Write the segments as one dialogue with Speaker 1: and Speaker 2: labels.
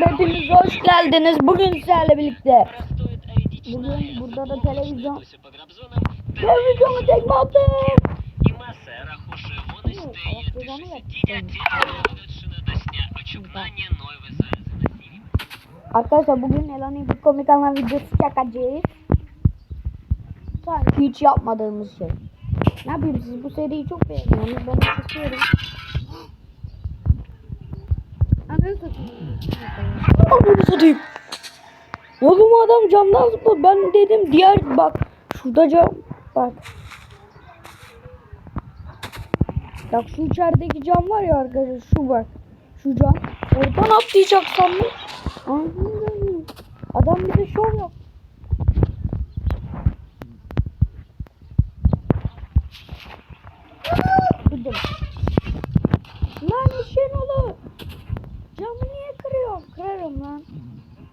Speaker 1: arkadaşlar hepiniz hoş geldiniz. Bugün sizlerle birlikte. Bugün burada da televizyon. Televizyonu tekme attım. Arkadaşlar bugün Elon'un bir komik anlam videosu çakacağız. Sanki hiç yapmadığımız şey. Ne yapayım siz bu seriyi çok beğeniyorsunuz. Ben istiyorum. Ananı satayım. Oğlum adam camdan zıpladı. Ben dedim diğer bak. Şurada cam. Bak. Bak şu içerideki cam var ya arkadaşlar. Şu bak. Şu cam. Oradan atlayacak sandım. Anladım. Adam bize şov yap. Lan bir şey olur. Camı niye kırıyorum? Kırarım lan.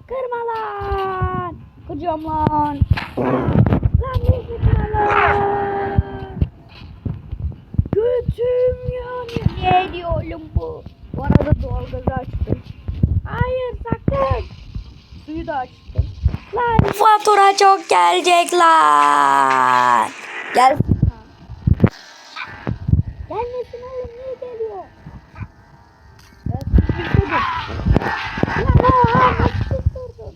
Speaker 1: Kırma lan. Kıracağım lan. Lan niye kırma lan? Götüm yani. Ne diyorum bu? Bu arada doğalgazı açtım. Hayır sakın. Suyu da açtım. Lan fatura çok gelecek lan. Gelsin lan. Gelmesin oğlum niye geliyor? Tutturdun?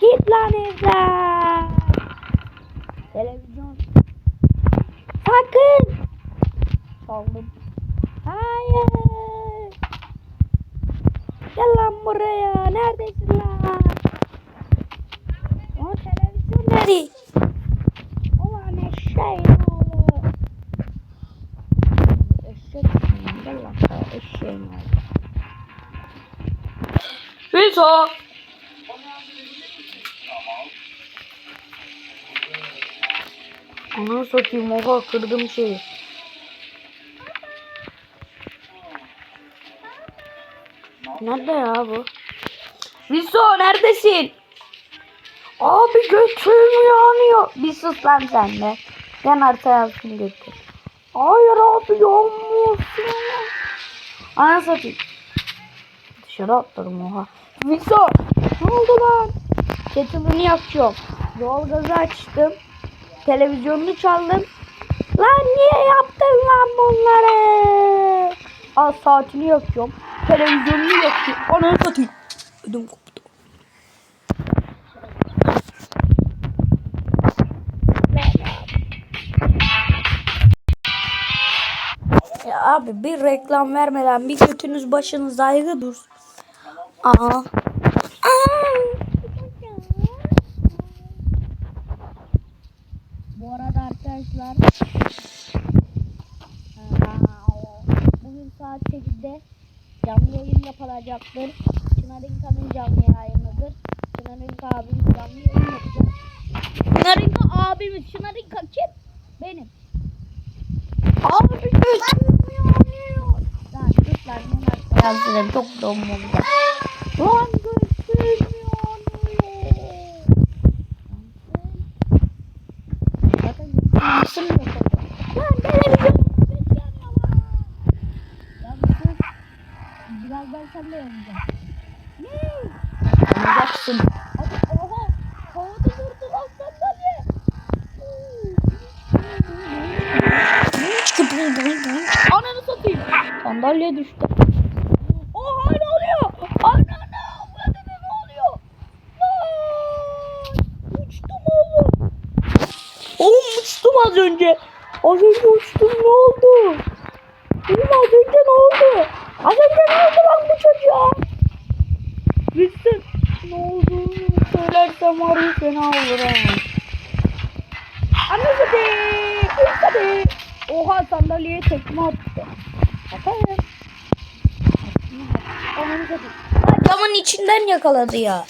Speaker 1: Git lan evden. Televizyon. Sakın. Çaldım. Hayır. Gel lan buraya. Neredesin lan? O televizyon nerede? Hüso. Onu satayım oha kırdım şeyi. Nerede ya bu? Viso neredesin? Abi götüm yanıyor. Bir sus lan sen de. Yan arka yazsın götür. Hayır abi yanmıyorsun. Ana satayım. Dışarı atlarım oha. Viso ne oldu lan? Kettle'ını yakıyorum. Doğalgazı açtım. Televizyonunu çaldım. Lan niye yaptın lan bunları? Al saatini yakıyorum. Televizyonunu yakıyorum. Ananı satayım. Ödüm koptu. Ya abi bir reklam vermeden bir götünüz başınız ayrı dursun. Aa. Bu arada arkadaşlar bugün saat 8'de canlı yayın yapılacaktır. Çınar İnka'nın canlı yayınıdır. Çınar İnka abimiz canlı yayın yapacak. Çınar İnka abimiz. Çınar İnka kim? Benim. Abi gözüm yanıyor. Lan dur lan ben çok. Lan nasıl yok Lan televizyon yanıyor lan. Ya bu kız birazdan sen de yanacaksın. Ne? Yanacaksın. Hadi oha. Havada durdu lan sandalye. Ananı satayım. Sandalye düştü. Oha ne oluyor? Ananı avradını ne oluyor? Lan. Uçtum oğlum. Oğlum uçtum az önce. Az önce uçtum ne oldu? Oğlum az önce ne oldu? Az önce ne oldu lan bu çocuğa? Bilsin. Ne olduğunu söylersem var ya seni alırım. Anladı be. Anladı. Oha sandalyeye tekme attı. Lan Camın içinden yakaladı ya.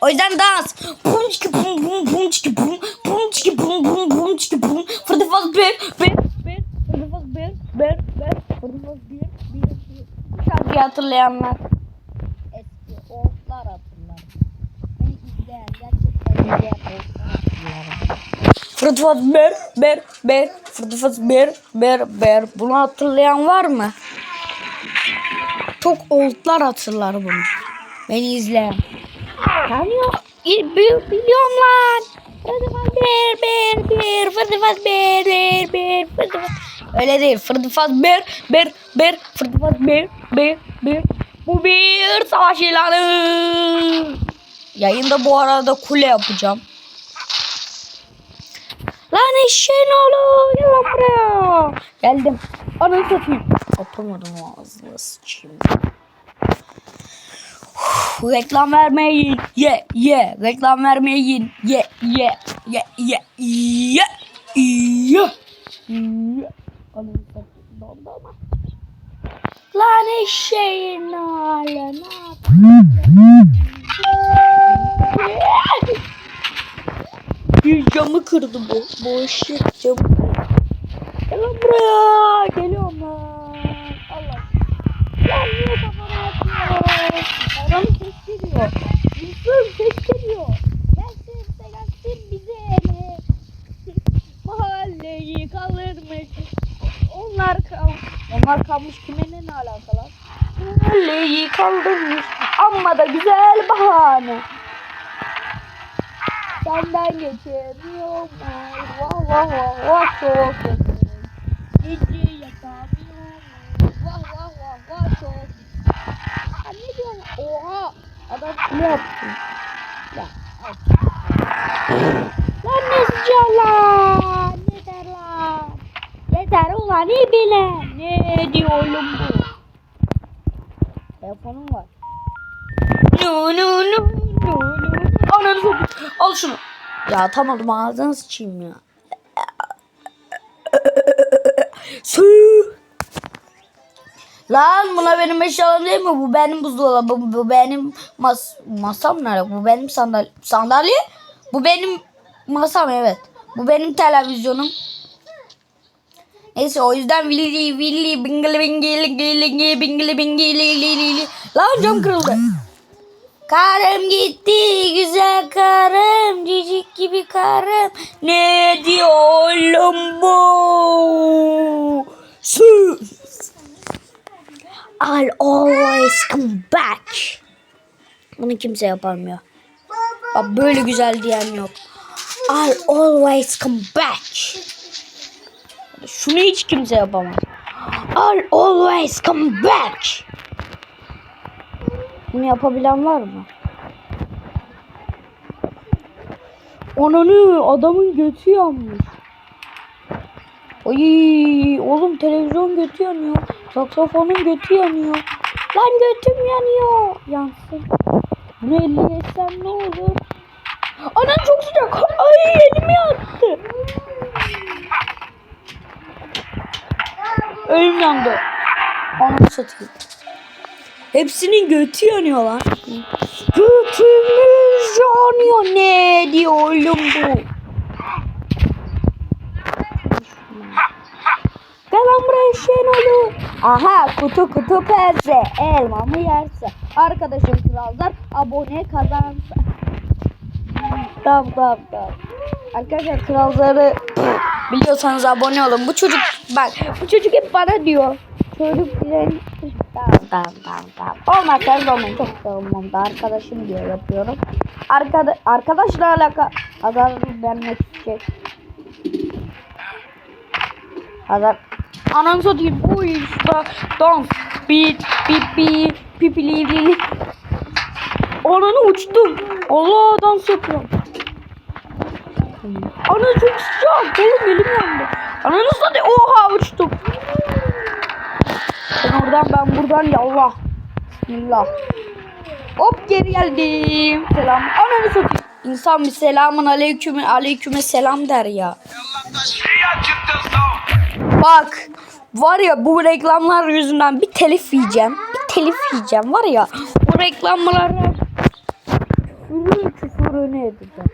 Speaker 1: O yüzden dans. Bum çiki bum bum bum çiki bum Bir bir bir fırdı faz bir bir bir fırdı faz bir bir bir. Bu şarkıyı hatırlayanlar. Eski oğuzlar hatırlar. Beni izleyen gerçekten izleyen oğuzlar hatırlar. Bir bir fırdı faz bir bir bir. Bunu hatırlayan var mı? çok oldlar hatırlar bunu. Beni izle. Tanıyor. Bil- bil- Biliyorum lan. Fırdıfaz bir bir bir fırdıfaz bir bir bir fırdıfaz. Öyle değil. Fırdıfaz bir bir bir fırdıfaz bir bir bir. Bu bir savaş ilanı. Yayında bu arada kule yapacağım. Lan eşeğin oğlu gel lan buraya. Geldim. Ananı satayım. Atamadım ağzına sıçayım. Reklam vermeyin. Ye ye. Reklam vermeyin. Ye ye. Ye ye. Ye. Ye. Ye. Lan eşeğin oğlu ne? Bir camı kırdı bu. Bu ışık camı. Gel buraya. Kaldırmış. Amma da güzel bahane. Senden geçemiyorum. Vah vah vah vah çok kötü. Gece yatamıyorum. Vah vah vah vah çok kötü. Ha ne diyorsun? Oha. Adam ne yaptı? Ya atamadım ağzını sıçayım ya. Sü. Lan buna benim eşyalarım değil mi? Bu benim buzdolabı. Bu, benim mas masam nerede? Bu benim sandalye. Sandalye? Bu benim masam evet. Bu benim televizyonum. Neyse o yüzden villi villi bingili bingili gili bingili bingili li li li. Lan cam kırıldı. Karım gitti gibi karım. Ne diyor bu. I'll always come back. Bunu kimse yapamıyor. Bak böyle güzel diyen yok. I'll always come back. Şunu hiç kimse yapamaz. I'll always come back. Bunu yapabilen var mı? Ananı adamın götü yanmış. Ay oğlum televizyon götü yanıyor. Saksafonun götü yanıyor. Lan götüm yanıyor. Yansın. Bunu elli geçsem ne olur? Anam çok sıcak. Ay elimi yaktı. Elim yandı. Anamı satayım. Hepsinin götü yanıyor lan. Götümüz yanıyor. Ne diyor oğlum bu? Gel lan buraya şeyin oğlu. Aha kutu kutu pense. Elma mı yerse. Arkadaşım krallar abone kazansa. tamam tamam tamam. Arkadaşlar kralları biliyorsanız abone olun. Bu çocuk bak bu çocuk hep bana diyor. Çocuk bilen tamam tamam tamam tamam. Olmazsanız olmayın. Çok da olmam da arkadaşım diye yapıyorum. Arkada arkadaşla alaka Hazar vermek isteyecek. Hazar Ananı satayım. Uy işte dans. Bit bip pipili lili. Ananı uçtum. Allah dans yapıyorum. Ana çok sıcak. Oğlum elim yandı. Ananı satayım. Oha uçtum. Ben buradan yallah. Bismillah. Hop geri geldim. Selam. Ananı satayım. İnsan bir selamın aleyküm aleyküme selam der ya. Bak var ya bu reklamlar yüzünden bir telif yiyeceğim. Bir telif yiyeceğim var ya. Bu reklamlara küfürü küfürünü edeceğim.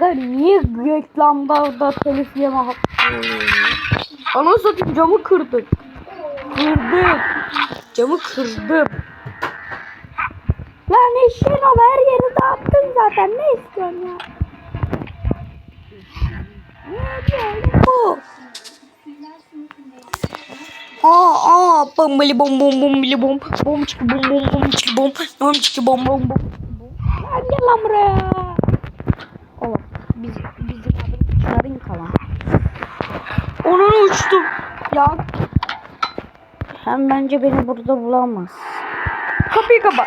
Speaker 1: Da niye reklamda da telif yeme hakkı? Ananı satayım camı kırdık. Kırdık. Camı kırdım. Lan eşeğin ol her yeri dağıttın zaten ne istiyorsun ya? Aa aa bom bili bom bom bom bili bom bom çıkı bom bom bom çıkı bom bom çıkı bom bom bom. Lan gel lan buraya. Oğlum biz bizim adımızların kalan. Onun uçtum. Ya. Hem bence beni burada bulamaz. Kapıyı kapa.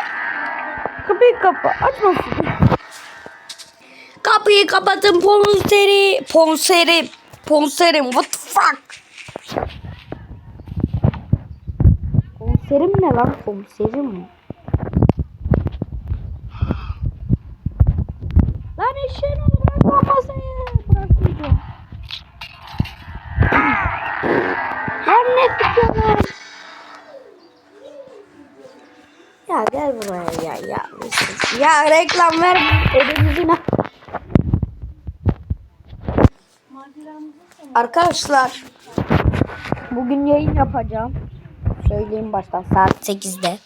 Speaker 1: Kapıyı kapa. Açmasın. Kapıyı kapatın ponseri. Ponserim. Ponserim. What the fuck? Ponserim ne lan? Ponserim mi? Lan eşeğin onu bırak masaya. Bırakmayacağım. Lan ne tutuyorsun lan? Ya gel buraya ya ya. Ya reklam ver. Elimizine. Arkadaşlar bugün yayın yapacağım. Söyleyeyim baştan saat 8'de.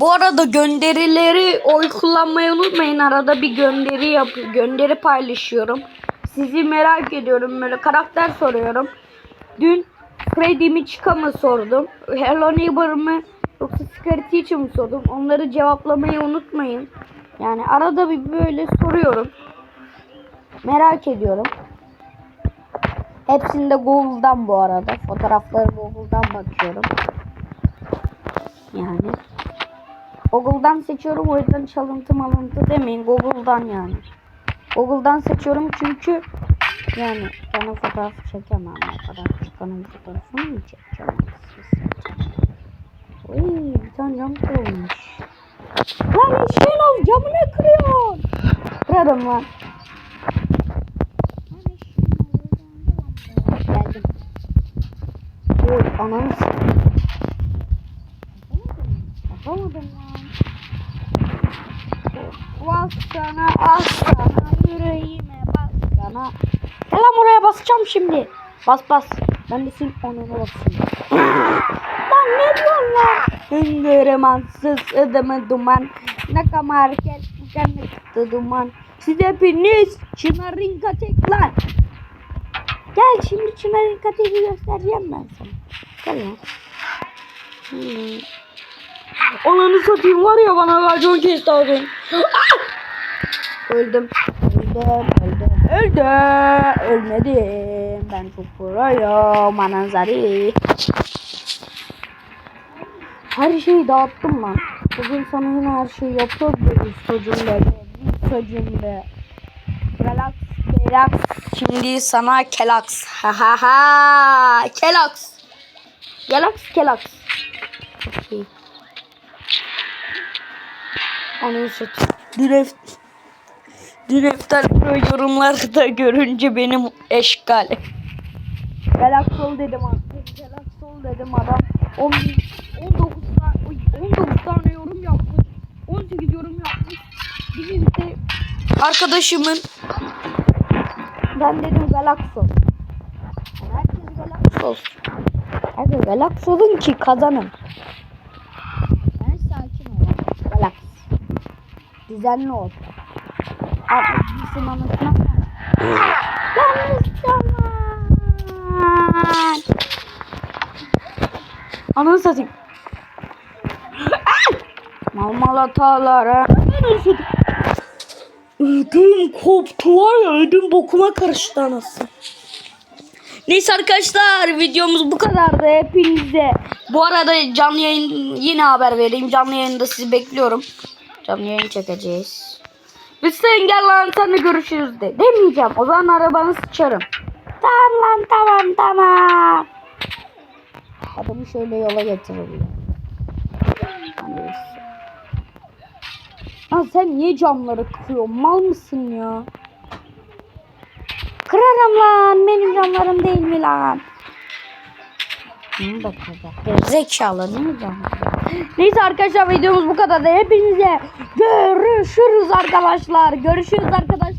Speaker 1: Bu arada gönderileri oy kullanmayı unutmayın. Arada bir gönderi yap gönderi paylaşıyorum. Sizi merak ediyorum. Böyle karakter soruyorum. Dün Freddy mi Chica mı sordum. Hello Neighbor mı yoksa Scary Teacher mı sordum. Onları cevaplamayı unutmayın. Yani arada bir böyle soruyorum. Merak ediyorum. Hepsinde Google'dan bu arada. Fotoğrafları Google'dan bakıyorum. Yani. Google'dan seçiyorum o yüzden çalıntı malıntı demeyin. Google'dan yani. Google'dan seçiyorum çünkü yani bana fotoğraf çekemem o kadar. Çıkanın fotoğrafını mı çekeceğim? Oy bir tane cam kırılmış. Lan eşeğin ol camı ne kırıyorsun? Kırarım lan. Geldim. Oy ananı Yapamadım lan. Bas sana as sana yüreğime bas sana. Gel lan buraya basacağım şimdi. Bas bas. Ben de senin onuna basayım. Ne diyorsun lan? Hüngüremansız adamı duman. Ne kamar gel çıktı duman. Siz hepiniz Çınar'ın katek lan. Gel şimdi Çınar'ın kateki göstereceğim ben sana. Gel lan. Hmm. Ananı satayım var ya bana racon kesti az önce. Ah! Öldüm. Öldüm. Öldüm. Öldüm. Ölmedim. Ben çok proyum. Manazari. Her şeyi dağıttım lan. Bugün sana yine her şeyi yapıyoruz ustacım be. Ustacım be. Relax. Relax. Şimdi sana kelaks. Ha ha ha. Kelaks. Kelaks kelaks. İyi. Ananı satayım. Direkt Direktör yorumlarda görünce benim eşgal. Relax ol dedim artık. Relax ol dedim adam. 10 19 tane, oy, 19 tane yorum yapmış. 18 yorum yapmış. Bizim de arkadaşımın ben dedim. Yani herkes relax olsun. Olun ki kazanın. Ben sakin ol. Relax. Düzenli ol. Abi gitsin anasına. Yanlış zaman. Ananı satayım. Mal mal hatalara. Ananı satayım. Ödüm koptu var ya ödüm bokuma karıştı anasını. Neyse arkadaşlar videomuz bu kadardı hepinize. Bu arada canlı yayın yine haber vereyim. Canlı yayında sizi bekliyorum. Canlı yayın çekeceğiz. Biz sen gel lan seninle görüşürüz de. Demeyeceğim. O zaman arabanı sıçarım. Tamam lan tamam tamam. Adamı şöyle yola getirelim. Neyse. Lan sen niye camları kırıyorsun? Mal mısın ya? Kırarım lan. Benim camlarım değil mi lan? Bunu da kıracak. Zekalı değil mi cam? Neyse arkadaşlar videomuz bu kadar da hepinize görüşürüz arkadaşlar. Görüşürüz arkadaşlar.